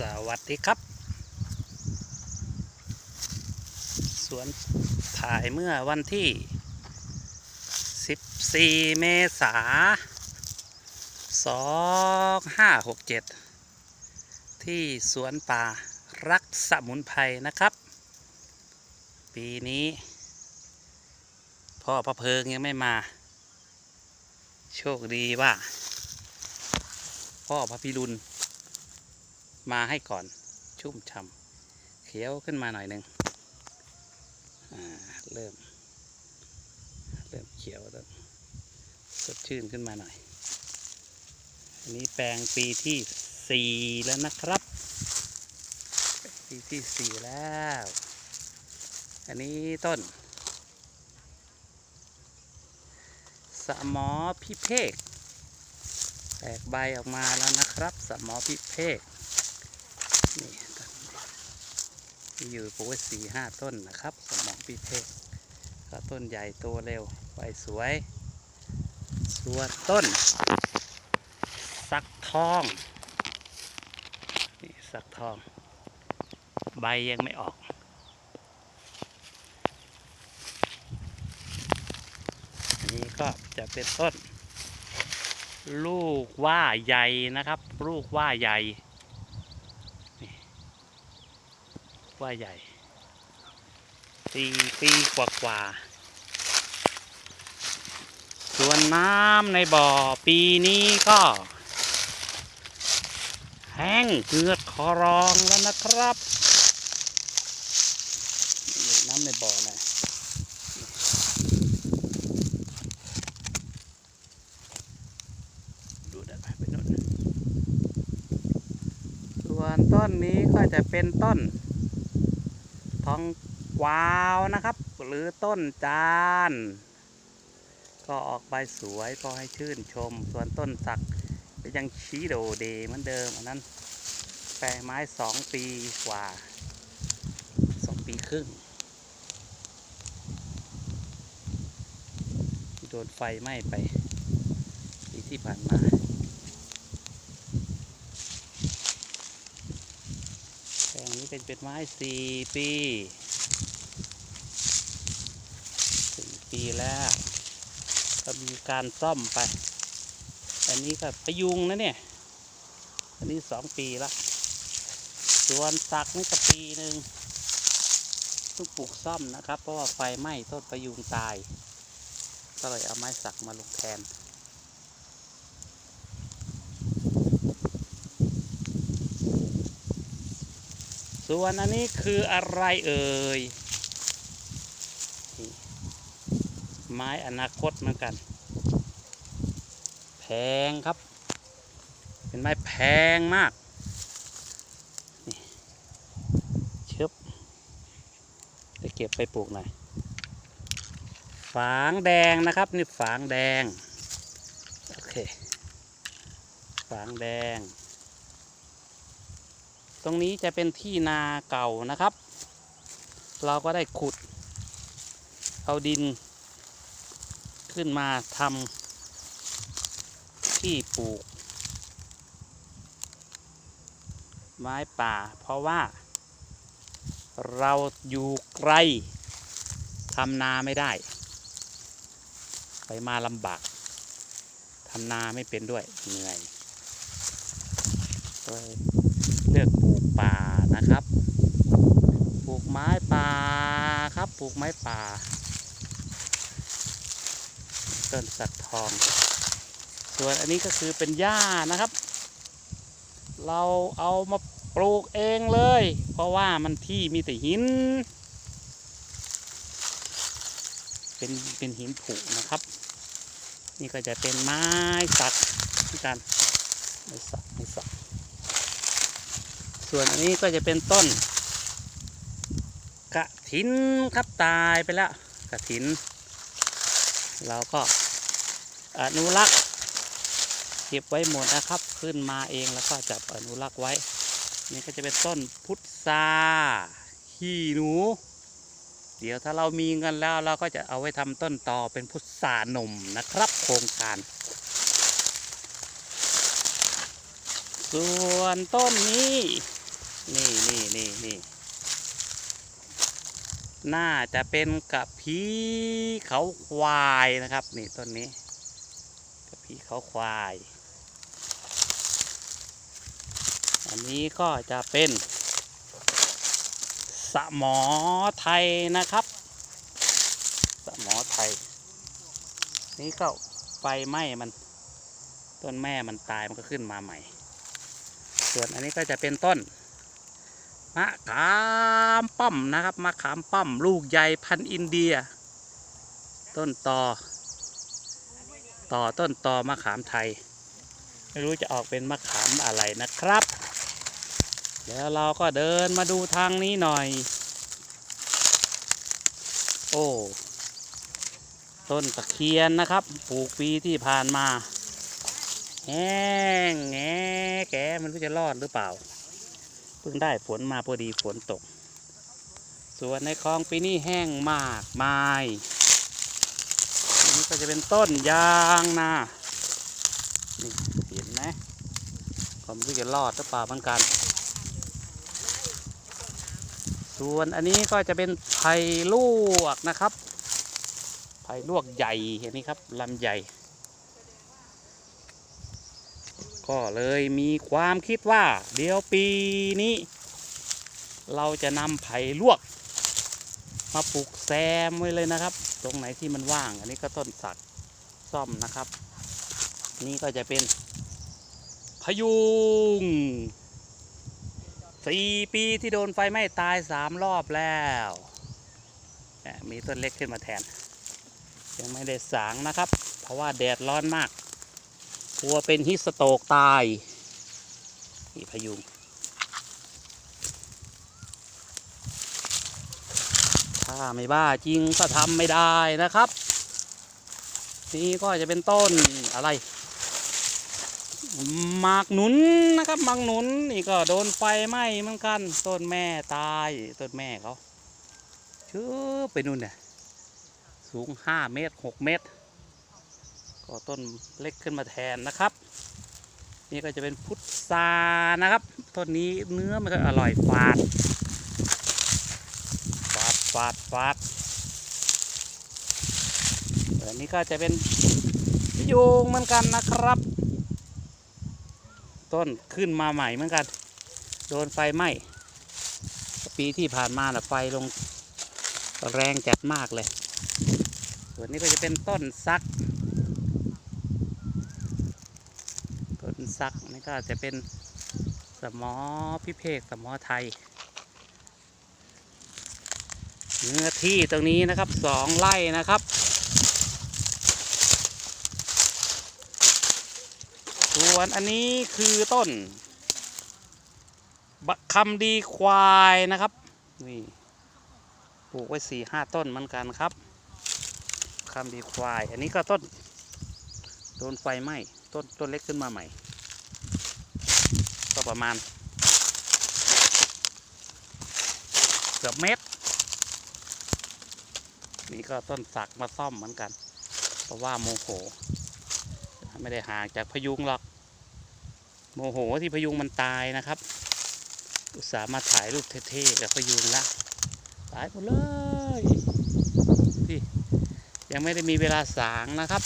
สวัสดีครับ สวนถ่ายเมื่อวันที่ 14 เมษา2567 ที่สวนป่ารักสมุนไพรนะครับ ปีนี้ พ่อพระเพิงยังไม่มา โชคดีว่า พ่อพระพิรุณ มาให้ก่อนชุ่มฉ่ำเขียวขึ้นมาหน่อยหนึ่งเริ่ม เริ่มเขียวแล้วสดชื่นขึ้นมาหน่อย อันนี้แปลงปีที่สี่แล้วนะครับ ปีที่สี่แล้ว อันนี้ต้นสมอพิเภกแตกใบออกมาแล้วนะครับ สมอพิเภก นี่ต้น มีอยู่ปลูกไว้สี่ห้าต้นนะครับ สมองปีเพกก็ต้นใหญ่โตเร็วใบสวยส่วนต้น สักทองนี่สักทอง ใบยังไม่ออกอันนี้ก็จะเป็นต้น ลูกว่าใหญ่นะครับ ลูกว่าใหญ่ ว่าใหญ่ปีปีกว่ากว่าๆส่วนน้ำในบ่อปีนี้ก็ แห้งเกือดคอรองแล้วนะครับ น้ำในบ่อนะดูด้ไหมไปโน่นส่วนต้นนี้ก็จะเป็นต้น ทองกวาวนะครับ หรือต้นจาน ก็ออกใบสวยพอให้ชื่นชม ส่วนต้นสักก็ยังชี้โดเดเหมือนเดิม อันนั้นแปลไม้สองปีกว่าสองปีครึ่งโดนไฟไหม้ไปปีที่ผ่านมา แปลงนี้ เป็นเป็นไม้สี่ปีสี่ปีแล้ว ก็มีการซ่อมไป อันนี้ก็พยุงนะเนี่ย อันนี้สองปีละส่วนสักนี่ก็ปีหนึ่งต้องปลูกซ่อมนะครับ เพราะว่าไฟไหม้ต้นพยุงตาย ก็เลยเอาไม้สักมาลงแทน ส่วนอันนี้คืออะไรเอ่ย ไม้อนาคตเหมือนกัน แพงครับ เป็นไม้แพงมากนี่ชึบจะเก็บไปปลูกหน่อย ฝางแดงนะครับ นี่ฝางแดง โอเค ฝางแดง ตรงนี้จะเป็นที่นาเก่านะครับ เราก็ได้ขุด เอาดิน ขึ้นมาทำที่ปลูก ไม้ป่า เพราะว่า เราอยู่ไกลทำนาไม่ได้ ไปมาลำบากทำนาไม่เป็นด้วยเหนื่อย นะครับ ปลูกไม้ป่าครับ ปลูกไม้ป่า ต้นสักทอง ส่วนอันนี้ก็คือเป็นหญ้านะครับ เราเอามาปลูกเองเลย เพราะว่ามันที่มีแต่หิน เป็นเป็นหินผุนะครับ นี่ก็จะเป็นไม้สักที่กันไม้สักไม้สัก ส่วนอันนี้ก็จะเป็นต้น กระถินครับตายไปแล้วกระถิน เราก็อนุรักษ์เก็บไว้หมดนะครับ ขึ้นมาเองแล้วก็จับอนุรักษ์ไว้ นี่ก็จะเป็นต้นพุทราขี้หนู เดี๋ยวถ้าเรามีเงินแล้วเราก็จะเอาไว้ทำต้นต่อเป็นพุทราหนุ่มนะครับ โครงการส่วนต้นนี้ นี่นี่นี่นี่น่าจะเป็นกระพีเขาควายนะครับ นี่ต้นนี้กระพีเขาควาย อันนี้ก็จะเป็นสมอไทยนะครับ สมอไทย นี่ก็ไฟไหม้มัน ต้นแม่มันตายมันก็ขึ้นมาใหม่ ส่วนอันนี้ก็จะเป็นต้น มะขามป้อมนะครับมะขามป้อม ลูกใหญ่พันธุ์อินเดีย ต้นต่อ ต่อต้นตอมะขามไทย ไม่รู้จะออกเป็นมะขามอะไรนะครับเดี๋ยวเราก็เดินมาดูทางนี้หน่อย โอ้ต้นตะเคียนนะครับปลูกปีที่ผ่านมาแห้งแง่แกมันรู้จะรอดหรือเปล่า เพิ่งได้ฝนมาพอดีฝนตก ส่วนในคลองปีนี้แห้งมากมายอันนี้ก็จะเป็นต้นยางนานี่เห็นไหมก็ไม่รู้จะรอดหรือเปล่าเหมือนกัน ส่วนอันนี้ก็จะเป็นไผ่ลวกนะครับ ไผ่ลวกใหญ่เห็นนี้ครับลำใหญ่ ก็เลยมีความคิดว่า เดี๋ยวปีนี้ เราจะนำไผ่ลวก มาปลูกแซมไว้เลยนะครับ ตรงไหนที่มันว่าง อันนี้ก็ต้นสักซ่อมนะครับ นี่ก็จะเป็นพยุงสี่ปีที่โดนไฟไหม้ตายสามรอบแล้วมีต้นเล็กขึ้นมาแทน ยังไม่ได้สางนะครับ เพราะว่าแดดร้อนมาก กลัวเป็นฮิสโตกตาย นี่พยุงถ้าไม่บ้าจริงก็ทำไม่ได้นะครับ นี่ก็จะเป็นต้นอะไรหมากหนุนนะครับหมากหนุนนี่ก็โดนไฟไหม้เหมือนกัน ต้นแม่ตายต้นแม่เขาชื่อไปนู่นเนี่ยสูงห้าเมตรหกเมตร ก็ต้นเล็กขึ้นมาแทนนะครับ นี่ก็จะเป็นพุทรานะครับต้นนี้เนื้อมันก็อร่อยฝาดฝาดฝาดฝาดอันนี้ก็จะเป็นพิยงเหมือนกันนะครับ ต้นขึ้นมาใหม่เหมือนกัน โดนไฟไหม้ปีที่ผ่านมาน่ะไฟลงแรงจัดมากเลย ส่วนนี้ก็จะเป็นต้นซัก ต้น ซักนี่ก็จะเป็นสมอพิเภกสมอไทย เนื้อที่ตรงนี้นะครับสองไร่นะครับส่วนอันนี้คือต้นบักคำดีควายนะครับนี่ปลูกไว้สี่ห้าต้นเหมือนกันครับคำดีควาย อันนี้ก็ต้นโดนไฟไหม้ต้นต้นเล็กขึ้นมาใหม่ ประมาณ เกือบเมตร นี่ก็ต้นสักมาซ่อมเหมือนกัน เพราะว่าโมโห ไม่ได้ห่างจากพยุงหรอก โมโหที่พยุงมันตายนะครับ อุตส่าห์มาถ่ายรูปเท่ๆกับพยุงละตายหมดเลยที่ยังไม่ได้มีเวลาสางนะครับ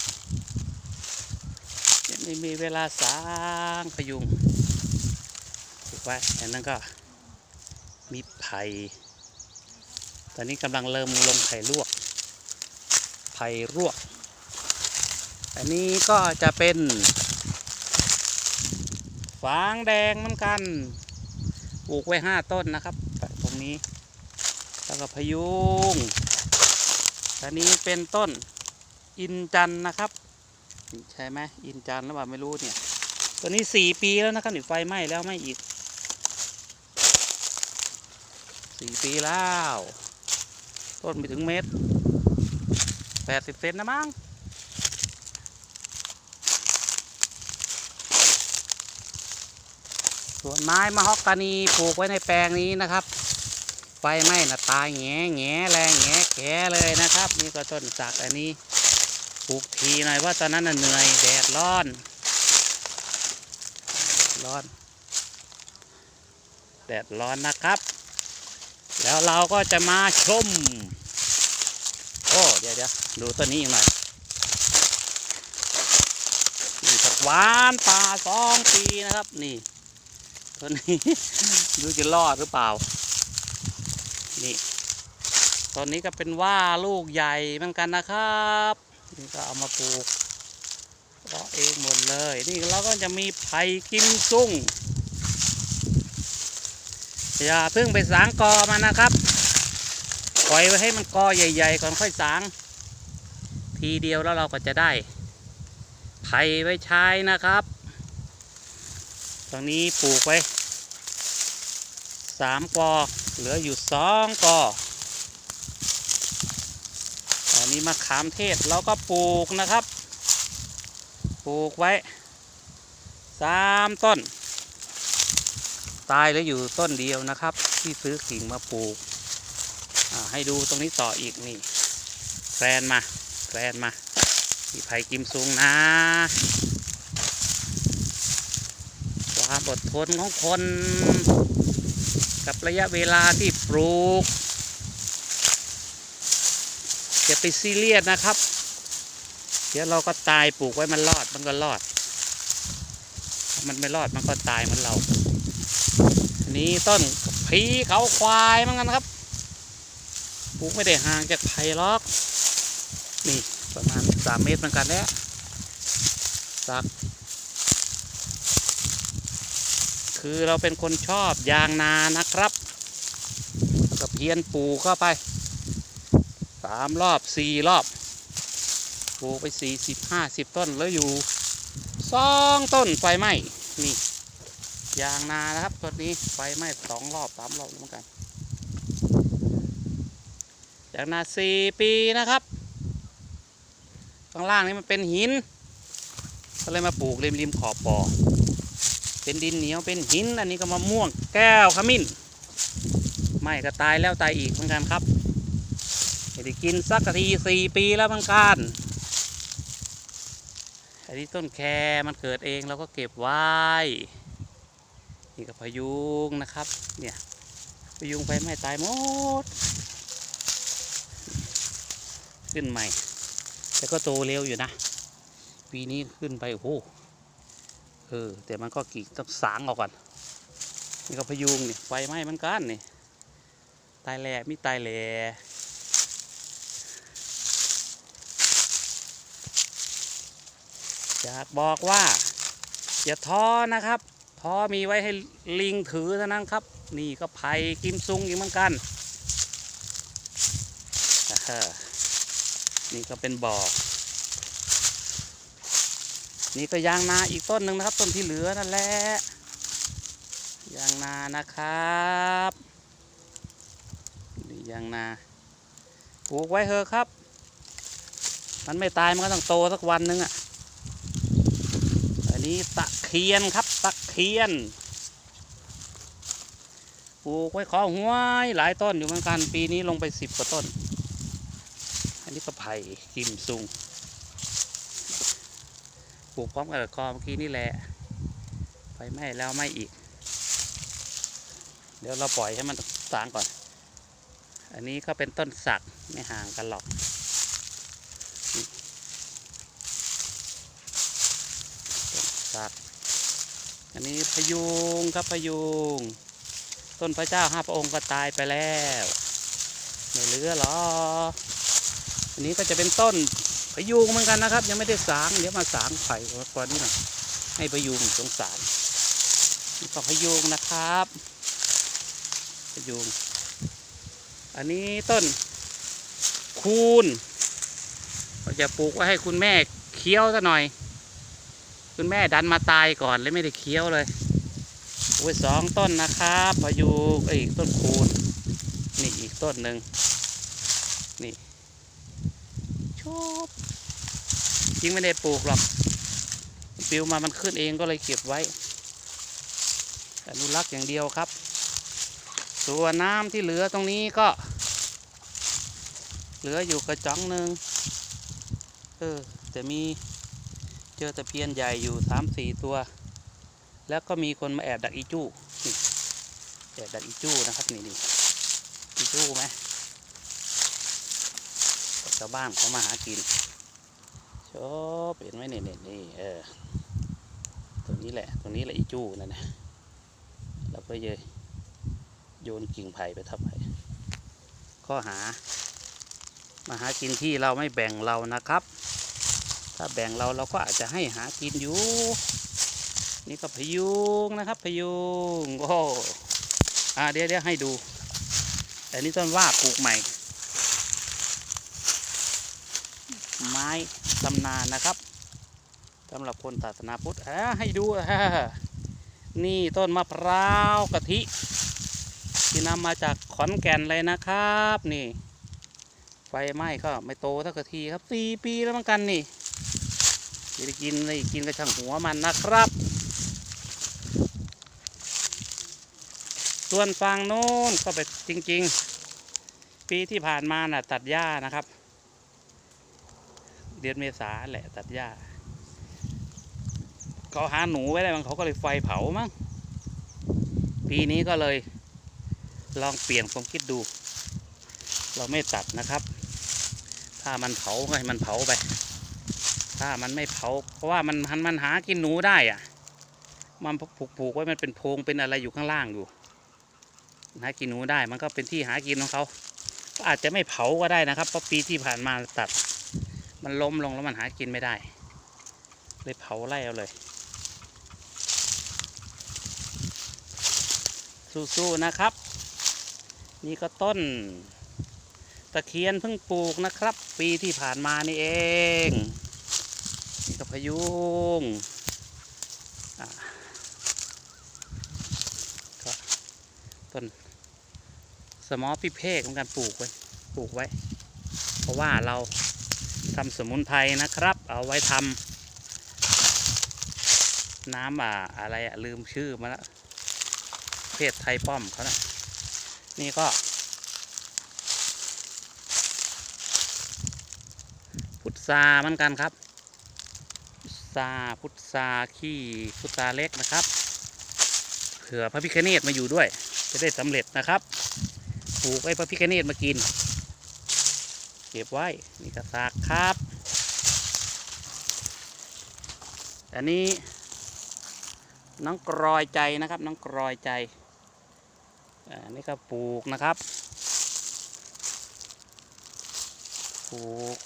ยังไม่มีเวลาสางพยุง ไว้ อันนั้นก็มีไผ่ ตอนนี้กำลังเริ่มลงไผ่ลวก ไผ่ลวก อันนี้ก็จะเป็นฟางแดงเหมือนกัน ปลูกไว้ห้าต้นนะครับ ตรงนี้ แล้วก็พยุงอันนี้เป็นต้นอินจันนะครับ ใช่ไหมอินจันหรือเปล่าไม่รู้เนี่ย ตัวนี้สี่ปีแล้วนะครับนี่ไฟไหม้แล้วไม่อีก สี่ปีแล้ว ต้นไปถึงเมตรแปดสิบเซนนะมั้งส่วนไม้มะฮอกกานีปลูกไว้ในแปลงนี้นะครับไฟไหม้นะตายแง่แง่แรงแง่แก่เลยนะครับ นี่ก็ต้นสักอันนี้ปลูกทีหน่อยว่าตอนนั้นเหนื่อยแดดร้อน ร้อน แดดร้อนนะครับ แล้วเราก็จะมาชม โอ้ เดี๋ยวเดี๋ยวดูต้นนี้อีกหน่อยนี่ผักหวานป่าสองปีนะครับ นี่ต้นนี้ดูจะรอดหรือเปล่า นี่ต้นนี้ก็เป็นว่าลูกใหญ่เหมือนกันนะครับนี่ก็เอามาปลูกเพาะเองหมดเลย นี่เราก็จะมีไผ่กิมซุ่ง อย่าเพิ่งไปสางกอมันนะครับ ปล่อยไว้ให้มันกอใหญ่ ๆ ก่อนค่อยสาง ทีเดียวแล้วเราก็จะได้ไผ่ไว้ใช้นะครับ ตรงนี้ปลูกไว้สามกอ เหลืออยู่สองกอตอนนี้มะขามเทศเราก็ปลูกนะครับ ปลูกไว้สามต้น ตายเหลืออยู่ต้นเดียวนะครับ ที่ซื้อกิ่งมาปลูกให้ดูตรงนี้ต่ออีกนี่แฟนมาแฟนมาที่ไผ่กิมซุงนะความอดทนของคน กับระยะเวลาที่ปลูกอย่าไปซีเรียสนะครับ เดี๋ยวเราก็ตายปลูกไว้มันรอดมันก็รอด มันไม่รอดมันก็ตายเหมือนเรา นี้ต้นผีเขาควายเหมือนกันครับปลูกไม่ได้ห่างจากไผ่หรอก นี่ประมาณสามเมตรเหมือนกันแล้วสัก คือเราเป็นคนชอบยางนานะครับแล้วก็เพียนปลูกเข้าไปสามรอบสี่รอบปลูกไปสี่สิบห้าสิบต้นแล้วอยู่สองต้นไฟไหม้นี่ ยางนานะครับต้นนี้ไฟไหม้สองรอบสามรอบเหมือนกันยางนาสี่ปีนะครับข้างล่างนี่มันเป็นหิน ก็เลยมาปลูกริมริมขอบบ่อเป็นดินเหนียวเป็นหินอันนี้ก็มะม่วงแก้วขมิ้นไม่ก็ตายแล้วตายอีกเหมือนกันครับไม่ได้กินสักทีสี่ปีแล้วเหมือนกันอันนี้ต้นแครมันเกิดเองเราก็เก็บไว้ นี่ก็พยุงนะครับ เนี่ยพยุงไฟไม้ตายหมด ขึ้นใหม่ แต่ก็โตเร็วอยู่นะ ปีนี้ขึ้นไปโอ้โหเออแต่มันก็กี่ต้องสางออกก่อนนี่ก็พยุงนี่ไฟไหม้มันกันนี่ตายแหล่มีตายแหล่อยากบอกว่า อย่าท้อนะครับ อมีไว้ให้ลิงถือเท่านั้นครับ นี่ก็ไผ่กิมซุงอีกเหมือนกันนี่ก็เป็นบ่อนี่ก็ยางนาอีกต้นหนึ่งนะครับ ต้นที่เหลือนั่นแหละยางนานะครับนี่ยางนาปลูกไว้เถอะครับ มันไม่ตายมันก็ต้องโตสักวันหนึงอะอันนี้ตะเคียนครับ ตะเคียนปลูกไว้ขอหัวยหลายต้นอยู่เหมือนกันปีนี้ลงไปสิบกว่าต้น อันนี้ก็ไผ่กิมซุงปลูกพร้อมกับคอเมื่อกี้นี่แหละไฟไหม้แล้วไม่อีก เดี๋ยวเราปล่อยให้มันสางก่อน อันนี้ก็เป็นต้นสักไม่ห่างกันหรอกต้นสัก อันนี้พยุงครับพยุง ต้นพระเจ้าห้าพระองค์ก็ตายไปแล้วไม่เหลือหรอ อันนี้ก็จะเป็นต้นพยุงเหมือนกันนะครับ ยังไม่ได้สางเดี๋ยวมาสางไผ่ก่อนนี้หน่อยให้พยุงสงสารนี่ก็พยุงนะครับพยุง อันนี้ต้นคูนก็จะปลูกไว้ให้คุณแม่เคี้ยวซะหน่อย คุณแม่ดันมาตายก่อนเลยไม่ได้เคี้ยวเลยโอ้ยสองต้นนะครับพายุอีกต้นคูนนี่อีกต้นหนึ่งนี่ชอบจริงไม่ได้ปลูกหรอกปลิวมามันขึ้นเองก็เลยเก็บไว้อนุรักษ์อย่างเดียวครับ ส่วนน้ำที่เหลือตรงนี้ก็ เหลืออยู่กระจ๋องหนึ่งเออแต่มี เจอตะเพียนใหญ่อยู่สามสี่ตัว แล้วก็มีคนมาแอบดักอีจู้นี่แดดดัดอีจู้นะครับนี่นี่อีจู้ไหมชาวบ้านเขามาหากินชอบเห็นไหมนี่นี่นี่เออตรงนี้แหละตรงนี้แหละอีจู้นั่นนะเราก็เยโยนกิ่งไผ่ไปทับไผ่ข้อหามาหากินที่เราไม่แบ่งเรานะครับ ถ้าแบ่งเราเราก็อาจจะให้หากินอยู่ นี่ก็พยุงนะครับ พยุงโอ้อ่าเดี๋ยวเดี๋ยวให้ดู แต่นี่ต้นว่าปลูกใหม่ ไม้ตำนานนะครับสำหรับคนศาสนาพุทธอ่าให้ดูอ่านี่ต้นมะพร้าวกะทิ ที่นำมาจากขอนแก่นเลยนะครับ นี่ไฟไหม้ก็ไม่โตเท่ากะทิครับสี่ปีแล้วเหมือนกันนี่ จะได้กินเลยกินกระช่างหัวมันนะครับ ส่วนฝั่งโน้นก็ไปจริง ๆ ปีที่ผ่านมาน่ะ ตัดหญ้านะครับ เดือนเมษาแหละตัดหญ้าเขาหาหนูไว้ได้มั้งเขาก็เลยไฟเผามั้งปีนี้ก็เลยลองเปลี่ยนความคิดดู เราไม่ตัดนะครับ ถ้ามันเผาก็ให้มันเผาไป ถ้ามันไม่เผา เพราะว่ามันมันมันหากินหนูได้อะ มันผูกผูกไว้มันเป็นโพงเป็นอะไรอยู่ข้างล่างอยู่หากินหนูได้ มันก็เป็นที่หากินของเขาก็อาจจะไม่เผาก็ได้นะครับเพราะปีที่ผ่านมาตัด มันล้มลงแล้วมันหากินไม่ได้ เลยเผาไล่เอาเลย สู้ๆนะครับ นี่ก็ต้นตะเคียนเพิ่งปลูกนะครับ ปีที่ผ่านมานี่เอง นี่ก็พยุงก็ต้นสมอพิเภกเหมือนกันปลูกไว้ ปลูกไว้ เพราะว่าเราทำสมุนไพรนะครับ เอาไว้ทำน้ำอ่าอะไรอะลืมชื่อมาแล้วเพศไทยป้อมเขานะนี่ก็พุทราเหมือนกันครับ พุทราพุทราขี้พุทราเล็กนะครับเผื่อพระพิคเนตมาอยู่ด้วย จะได้สำเร็จนะครับปลูกไว้พระพิคเนตมากิน เก็บไว้นี่กระสากครับ อันนี้น้องกรอยใจนะครับน้องกรอยใจอันนี้ก็ปลูกนะครับปลูก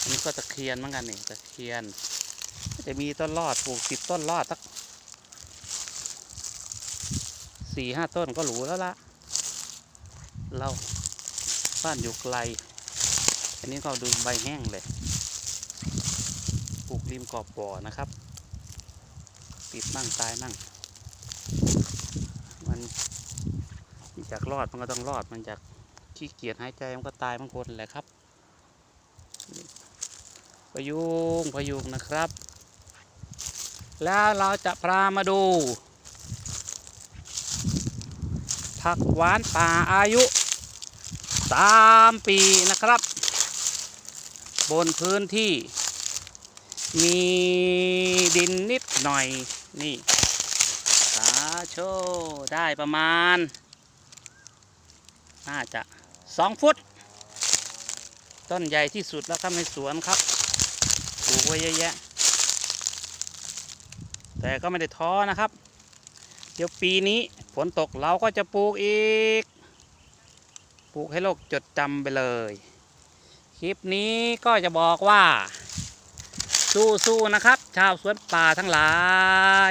อันนี้ก็ตะเคียนเหมือนกันนี่ตะเคียน จะมีต้นรอดปลูกสิบต้นรอดสักสี่ห้าต้นก็หรูแล้วละเราบ้านอยู่ไกล อันนี้ก็ดูใบแห้งเลยปลูกริมกอบบ่อนะครับ ติดมั่งตายมั่ง มันจากรอดมันก็ต้องรอดมันจากขี้เกียจหายใจมันก็ตายบางคนแหละครับ พยุงพยุงนะครับ แล้วเราจะพามาดู ผักหวานป่าอายุสามปีนะครับ บนพื้นที่ มีดินนิดหน่อย นี่สาโชได้ประมาณ น่าจะสองฟุต ต้นใหญ่ที่สุดแล้วครับในสวนครับปลูกไว้เยอะแยะ แต่ก็ไม่ได้ท้อนะครับ เดี๋ยวปีนี้ฝนตกเราก็จะปลูกอีก ปลูกให้โลกจดจำไปเลย คลิปนี้ก็จะบอกว่า สู้ๆนะครับ ชาวสวนป่าทั้งหลา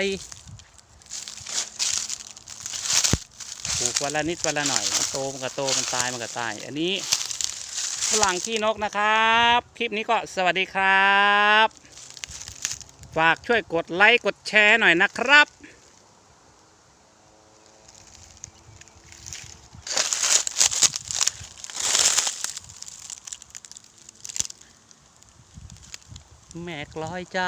ยปลูกวันละนิดวันละหน่อยมันโตมันก็โตมันตายมันก็ตาย อันนี้ฝรั่งขี้นกนะครับ คลิปนี้ก็สวัสดีครับ ฝากช่วยกดไลค์กดแชร์หน่อยนะครับ แม่กลอยใจ